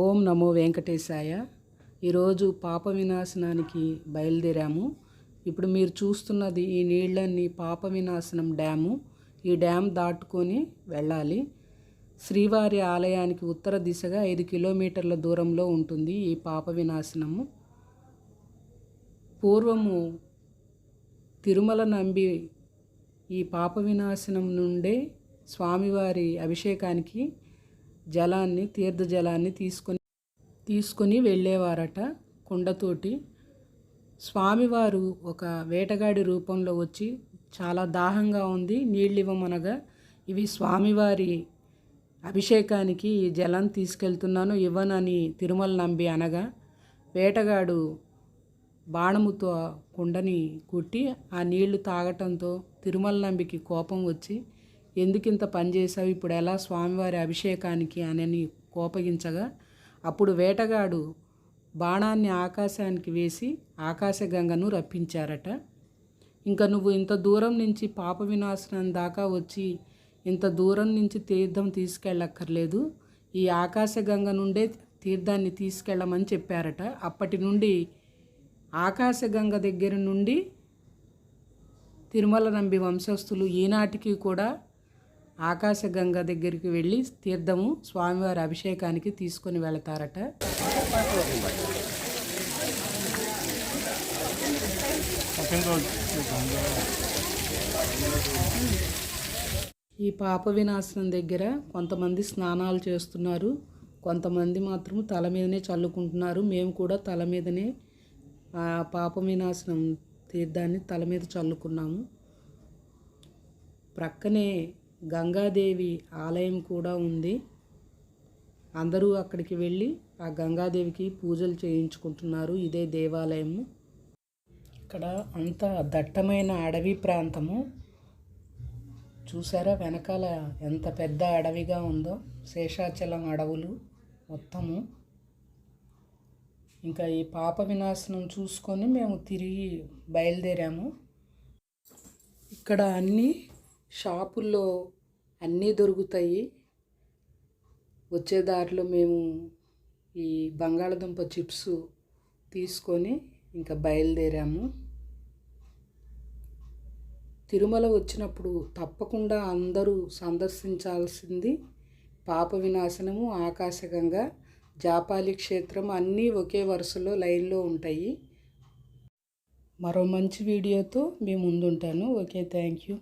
ఓం నమో వెంకటేశాయ. ఈరోజు పాప వినాశనానికి బయలుదేరాము. ఇప్పుడు మీరు చూస్తున్నది ఈ నీళ్ళన్నీ పాప వినాశనం డ్యాము. ఈ డ్యామ్ దాటుకొని వెళ్ళాలి. శ్రీవారి ఆలయానికి ఉత్తర దిశగా ఐదు కిలోమీటర్ల దూరంలో ఉంటుంది ఈ పాప వినాశనము. పూర్వము తిరుమల నంబి ఈ పాప వినాశనం నుండే స్వామివారి అభిషేకానికి జలాన్ని తీర్థ జలాన్ని తీసుకొని తీసుకొని వెళ్ళేవారట కుండతోటి. స్వామివారు ఒక వేటగాడి రూపంలో వచ్చి చాలా దాహంగా ఉంది నీళ్ళు ఇవ్వమనగా ఇవి స్వామివారి అభిషేకానికి ఈ జలం తీసుకెళ్తున్నాను ఇవ్వనని తిరుమల నంబి అనగా వేటగాడు బాణముతో కుండని కుట్టి ఆ నీళ్ళు తాగటంతో తిరుమల నంబికి కోపం వచ్చి ఎందుకింత పని చేసావు ఇప్పుడు ఎలా స్వామివారి అభిషేకానికి అని కోపగించగా అప్పుడు వేటగాడు బాణాన్ని ఆకాశానికి వేసి ఆకాశగంగను రప్పించారట. ఇంకా నువ్వు ఇంత దూరం నుంచి పాప వినాశనం దాకా వచ్చి ఇంత దూరం నుంచి తీర్థం తీసుకెళ్ళక్కర్లేదు. ఈ ఆకాశగంగ నుండే తీర్థాన్ని తీసుకెళ్ళమని చెప్పారట. అప్పటి నుండి ఆకాశగంగ దగ్గర నుండి తిరుమల నంబి వంశస్థులు ఈనాటికి కూడా ఆకాశగంగ దగ్గరికి వెళ్ళి తీర్థము స్వామివారి అభిషేకానికి తీసుకొని వెళతారట. ఈ పాప వినాశనం దగ్గర కొంతమంది స్నానాలు చేస్తున్నారు. కొంతమంది మాత్రం తల మీదనే చల్లుకుంటున్నారు. మేము కూడా తల మీదనే పాప వినాశనం తీర్థాన్ని తల మీద చల్లుకున్నాము. ప్రక్కనే గంగాదేవి ఆలయం కూడా ఉంది. అందరూ అక్కడికి వెళ్ళి ఆ గంగాదేవికి పూజలు చేయించుకుంటున్నారు. ఇదే దేవాలయము. ఇక్కడ అంత దట్టమైన అడవి ప్రాంతము. చూసారా వెనకాల ఎంత పెద్ద అడవిగా ఉందో. శేషాచలం అడవులు మొత్తము. ఇంకా ఈ పాప వినాశనం చూసుకొని మేము తిరిగి బయలుదేరాము. ఇక్కడ అన్నీ షాపుల్లో అన్నీ దొరుకుతాయి. వచ్చే దారిలో మేము ఈ బంగాళదుంప చిప్స్ తీసుకొని ఇంకా బయలుదేరాము. తిరుమల వచ్చినప్పుడు తప్పకుండా అందరూ సందర్శించాల్సింది పాప వినాశనము ఆకాశగంగా జాపాలి క్షేత్రం అన్నీ ఒకే వరుసలో లైన్లో ఉంటాయి. మరో మంచి వీడియోతో మీ ముందుంటాను. Okay thank you.